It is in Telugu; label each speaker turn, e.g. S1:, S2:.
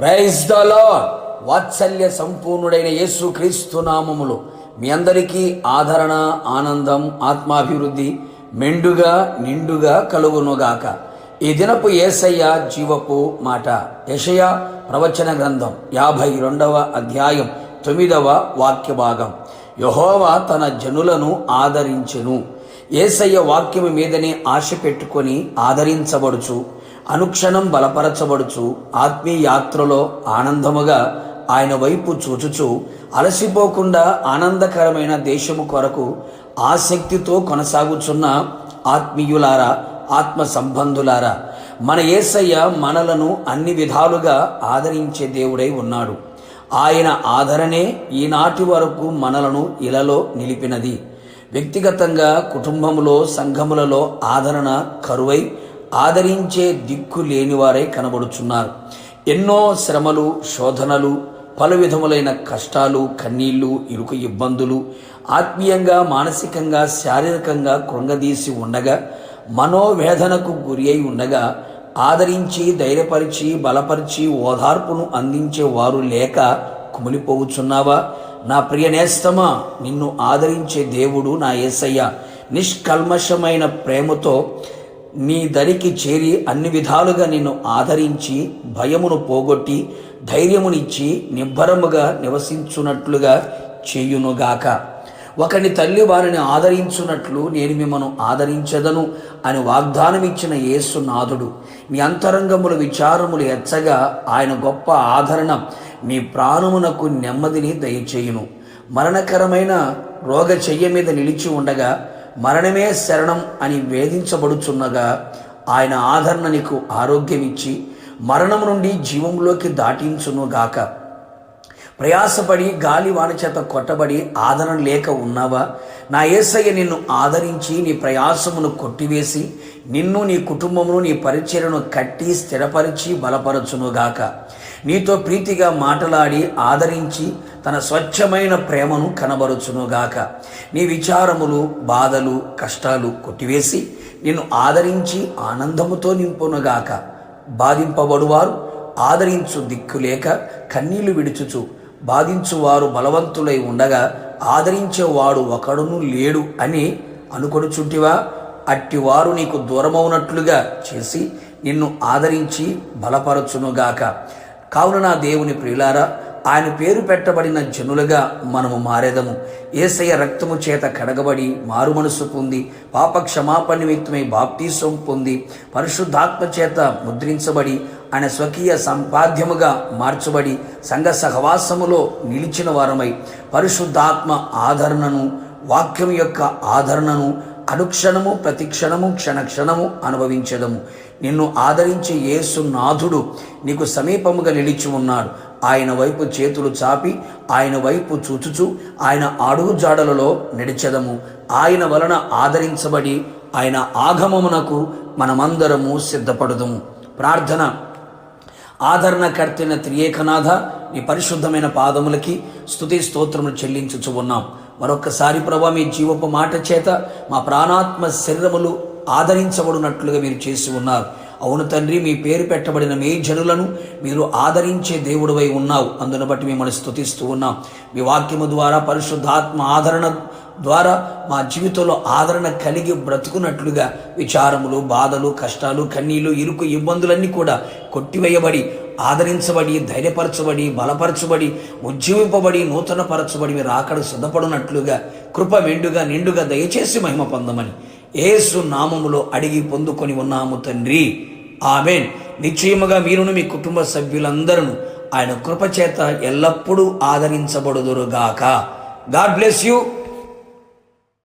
S1: ప్రైజ్ ద లార్డ్ వాత్సల్య సంపూర్ణుడైన యేసు క్రీస్తు నామములు. మీ అందరికీ ఆదరణ ఆనందం ఆత్మాభివృద్ధి మెండుగా నిండుగా కలుగునుగాక. ఈ దినపు ఏసయ్య జీవపు మాట. యషయ ప్రవచన గ్రంథం యాభై రెండవ అధ్యాయం తొమ్మిదవ వాక్య భాగం యహోవా తన జనులను ఆదరించెను. ఏసయ్య వాక్యము మీదనే ఆశ పెట్టుకొని ఆదరించబడుచు. అనుక్షణం బలపరచబడుచు ఆత్మీయ యాత్రలో ఆనందముగా ఆయన వైపు చూచుచు అలసిపోకుండా ఆనందకరమైన దేశము కొరకు ఆసక్తితో కొనసాగుచున్న ఆత్మీయులారా ఆత్మ సంబంధులారా మన ఏసయ్య మనలను అన్ని విధాలుగా ఆదరించే దేవుడై ఉన్నాడు. ఆయన ఆదరణే ఈనాటి వరకు మనలను ఇలలో నిలిపినది. వ్యక్తిగతంగా కుటుంబములో సంఘములలో ఆదరణ కరువై ఆదరించే దిక్కు లేనివారై కనబడుచున్నారు. ఎన్నో శ్రమలు శోధనలు పలు విధములైన కష్టాలు కన్నీళ్ళు ఇరుకు ఇబ్బందులు ఆత్మీయంగా మానసికంగా శారీరకంగా కృంగదీసి ఉండగా మనోవేదనకు గురి అయి ఉండగా ఆదరించి ధైర్యపరిచి బలపరిచి ఓదార్పును అందించే వారు లేక కుమిలిపోవుచున్నావా? నా ప్రియ నేస్తమా నిన్ను ఆదరించే దేవుడు నా యేసయ్య నిష్కల్మషమైన ప్రేమతో నీ దరికి చేరి అన్ని విధాలుగా నిన్ను ఆదరించి భయమును పోగొట్టి ధైర్యమునిచ్చి నిబ్బరముగా నివసించున్నట్లుగా చేయునుగాక. ఒకని తల్లి వారిని ఆదరించున్నట్లు నేను మిమ్మను ఆదరించదను అని వాగ్దానమిచ్చిన యేసునాథుడు మీ అంతరంగముల విచారములు ఎచ్చగా ఆయన గొప్ప ఆదరణ మీ ప్రాణమునకు నెమ్మదిని దయచేయును. మరణకరమైన రోగ చెయ్య మీద నిలిచి ఉండగా మరణమే శరణం అని వేధించబడుచున్నగా ఆయన ఆదరణ నీకు ఆరోగ్యం ఇచ్చి మరణం నుండి జీవంలోకి దాటించునుగాక. ప్రయాసపడి గాలి వాన చేత కొట్టబడి ఆదరణ లేక ఉన్నావా? నా ఏసయ్య నిన్ను ఆదరించి నీ ప్రయాసమును కొట్టివేసి నిన్ను నీ కుటుంబమును నీ పరిచయను కట్టి స్థిరపరిచి బలపరచునుగాక. నీతో ప్రీతిగా మాటలాడి ఆదరించి తన స్వచ్ఛమైన ప్రేమను కనబరుచునుగాక. నీ విచారములు బాధలు కష్టాలు కొట్టివేసి నిన్ను ఆదరించి ఆనందముతో నింపునుగాక. బాధింపబడువారు ఆదరించు దిక్కులేక కన్నీళ్ళు విడుచుచు బాధించువారు బలవంతులై ఉండగా ఆదరించేవాడు ఒకడును లేడు అని అనుకొనుచుంటివా? అట్టివారు నీకు దూరమవునట్లుగా చేసి నిన్ను ఆదరించి బలపరచునుగాక. కావున నా దేవుని ప్రియులారా ఆయన పేరు పెట్టబడిన జనులుగా మనము మారేదము. ఏసయ్య రక్తము చేత కడగబడి మారు మనసు పొంది పాప క్షమాపణ నిమిత్తమై బాప్తీసం పొంది పరిశుద్ధాత్మ చేత ముద్రించబడి ఆయన స్వకీయ సంపాద్యముగా మార్చబడి సంఘ సహవాసములో నిలిచిన వారమై పరిశుద్ధాత్మ ఆదరణను వాక్యం యొక్క ఆదరణను అనుక్షణము ప్రతిక్షణము క్షణక్షణము అనుభవించడము నిన్ను ఆదరించే యేసు నాథుడు నీకు సమీపముగా నిలిచి ఉన్నాడు. ఆయన వైపు చేతులు చాపి ఆయన వైపు చూచుచు ఆయన అడుగు జాడలలో నడిచెదము ఆయన వలన ఆదరించబడి ఆయన ఆగమమునకు మనమందరము సిద్ధపడదుము. ప్రార్థన. ఆదరణకర్తైన త్రియేకనాథ నీ పరిశుద్ధమైన పాదములకి స్తుతి స్తోత్రములు చెల్లించుచు ఉన్నాం. మరొక్కసారి ప్రభా మీ జీవపు మాట చేత మా ప్రాణాత్మ శరీరములు ఆదరించబడినట్లుగా మీరు చేసి ఉన్నారు. అవును తండ్రి మీ పేరు పెట్టబడిన మీ జనులను మీరు ఆదరించే దేవుడివై ఉన్నావు. అందును బట్టి మిమ్మల్ని స్తుతిస్తూ ఉన్నాం. మీ వాక్యము ద్వారా పరిశుద్ధాత్మ ఆదరణ ద్వారా మా జీవితంలో ఆదరణ కలిగి బ్రతుకున్నట్లుగా విచారములు బాధలు కష్టాలు కన్నీళ్ళు ఇరుకు ఇబ్బందులన్నీ కూడా కొట్టివేయబడి ఆదరించబడి ధైర్యపరచబడి బలపరచబడి ఉజ్జీవింపబడి నూతనపరచబడి మీరు ఆకడ సిద్ధపడినట్లుగా కృప మెండుగా నిండుగా దయచేసి మహిమ పొందమని ఏసు నామములో అడిగి పొందుకొని ఉన్నాము తండ్రి. ఆమెన్. నిశ్చయముగా మీరును మీ కుటుంబ సభ్యులందరూ ఆయన కృపచేత ఎల్లప్పుడూ ఆదరించబడుదురుగాక. God bless you.